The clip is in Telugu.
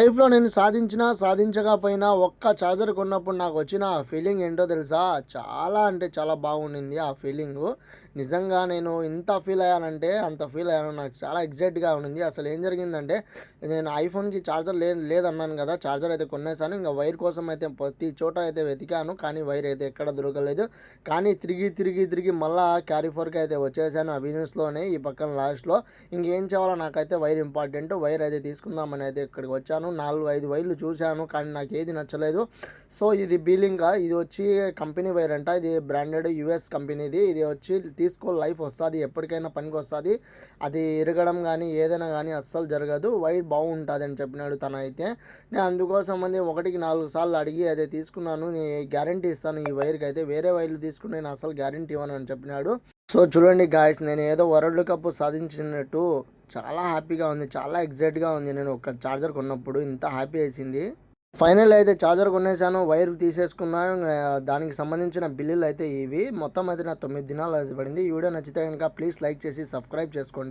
లైఫ్లో నేను సాధించినా సాధించకపోయినా ఒక్క ఛార్జర్ కొన్నప్పుడు నాకు వచ్చిన ఆ ఫీలింగ్ ఏంటో తెలుసా? చాలా అంటే చాలా బాగుండింది ఆ ఫీలింగ్. నిజంగా నేను ఇంత ఫీల్ అయ్యానంటే అంత ఫీల్ అయ్యాను. నాకు చాలా ఎగ్జైట్గా ఉండింది. అసలు ఏం జరిగిందంటే నేను ఐఫోన్కి ఛార్జర్ లే లేదన్నాను కదా ఛార్జర్ అయితే కొనేసాను. ఇంకా వైర్ కోసం అయితే ప్రతి చోట అయితే వెతికాను. కానీ వైర్ అయితే ఎక్కడ దొరకలేదు. కానీ తిరిగి తిరిగి తిరిగి మళ్ళా క్యారీఫోర్కి అయితే వచ్చేసాను ఆ బిజినెస్లోనే ఈ పక్కన లాస్ట్లో. ఇంకేం చేయాలో నాకైతే వైర్ ఇంపార్టెంట్. వైర్ అయితే తీసుకుందామని అయితే ఇక్కడికి వచ్చాను. నాలుగు ఐదు వైర్లు చూశాను కానీ నాకు ఏది నచ్చలేదు. సో ఇది బీలింగ్ ఇది వచ్చి కంపెనీ వైర్ అంట. ఇది బ్రాండెడ్ యుఎస్ కంపెనీది. ఇది వచ్చి తీసుకో లైఫ్ వస్తుంది ఎప్పటికైనా పనికి వస్తుంది. అది ఇరగడం కానీ ఏదైనా కానీ అస్సలు జరగదు. వైర్ బాగుంటుంది అని చెప్పినాడు తన అయితే నేను అందుకోసం అని ఒకటికి నాలుగు సార్లు అడిగి అదే తీసుకున్నాను. నేను గ్యారంటీ ఇస్తాను ఈ వైర్కి అయితే వేరే వైర్లు తీసుకుని నేను అసలు గ్యారంటీ ఇవ్వను అని చెప్పినాడు. సో చూడండి గాయస్ నేను ఏదో వరల్డ్ కప్ సాధించినట్టు చాలా హ్యాపీగా ఉంది చాలా ఎగ్జైట్గా ఉంది. నేను ఒక ఛార్జర్ కొన్నప్పుడు ఇంత హ్యాపీ వేసింది. ఫైనల్ అయితే ఛార్జర్ కొనేసాను వైర్ తీసేసుకున్నాను దానికి సంబంధించిన బిల్లులు అయితే ఇవి. మొత్తం అయితే నా తొమ్మిది దినాలు అయితే పడింది. ఈ వీడియో నచ్చితే కనుక ప్లీజ్ లైక్ చేసి సబ్స్క్రైబ్ చేసుకోండి.